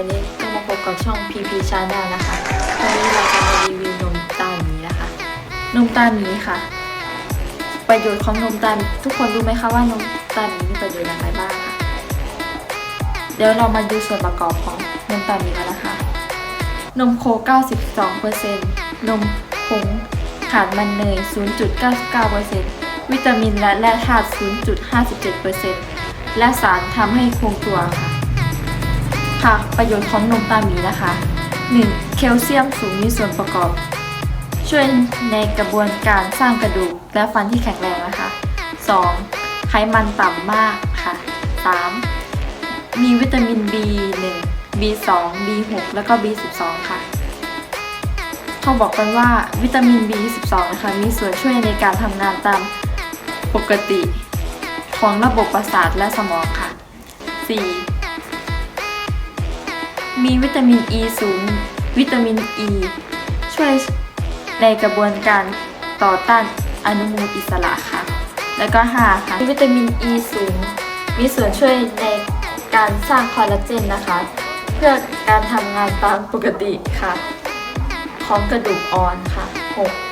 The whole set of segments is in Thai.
วันนี้ก็มาพบกับช่อง PP Channel นะคะ วันนี้เราจะมารีวิวนมตาหมีนะคะ นมตาหมีค่ะ ประโยชน์ของนมตาทุกคนรู้ไหมคะว่านมตาหมีมีประโยชน์อะไรบ้างคะเดี๋ยวเรามาดูส่วนประกอบของนมตาหมีกันนะคะ นมโค 92%นมผงขาดมันเนย 0.99%วิตามินและแร่ธาตุ 0.57%และสารทำให้คงตัวค่ะ ค่ะ ประโยชน์ของนมตาหมีนะคะ 1. แคลเซียมสูงมีส่วนประกอบ ช่วยในกระบวนการสร้างกระดูกและฟันที่แข็งแรงนะคะ 2. ไขมันต่ำมากค่ะ 3. มีวิตามิน B1 B2 B6 แล้วก็ B12 ค่ะเขาบอกกันว่าวิตามิน B12 นะคะมีส่วนช่วยในการทำงานตามปกติ ของระบบประสาทและสมองค่ะ 4. มีวิตามิน E สูง วิตามิน E ช่วยในกระบวนการต่อต้านอนุมูลอิสระค่ะ แล้วก็5ค่ะวิตามิน E สูง มีส่วนช่วยในการสร้างคอลลาเจนนะคะ เพื่อการทำงานตามปกติค่ะ ของกระดูกอ่อนค่ะ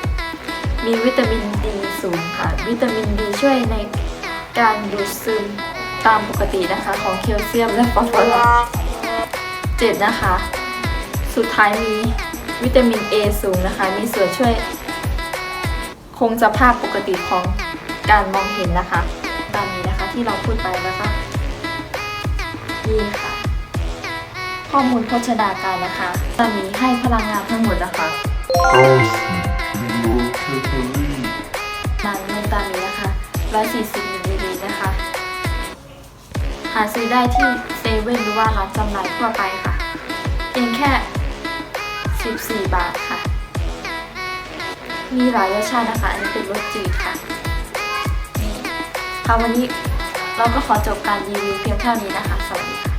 6. มีวิตามินดีสูงค่ะ วิตามินดีช่วยในการดูดซึมตามปกตินะคะ ของแคลเซียมและฟอสฟอรัส 7 นะคะ สุดท้ายมีวิตามิน A สูงนะคะ มีส่วนช่วย คงสภาพปกติของการมองเห็นนะคะ ตามนี้นะคะที่เราพูดไปนะคะนี่ค่ะ ข้อมูลโภชนาการนะคะตามนี้ให้พลังงานทั้งหมดนะคะ90กิโลแคลอรี่นานนมตามีนะคะ140มิลลิลิตรนะคะ หาซื้อได้ที่ เซเว่นหรือว่าร้านจำหน่ายทั่วไปค่ะ เพียงแค่ 14 บาทค่ะ มีหลายรสชาตินะคะ อันนี้เป็นรสจืดค่ะ ค่ะวันนี้เราก็ขอจบการรีวิวเพียงเท่านี้นะคะ สวัสดีค่ะ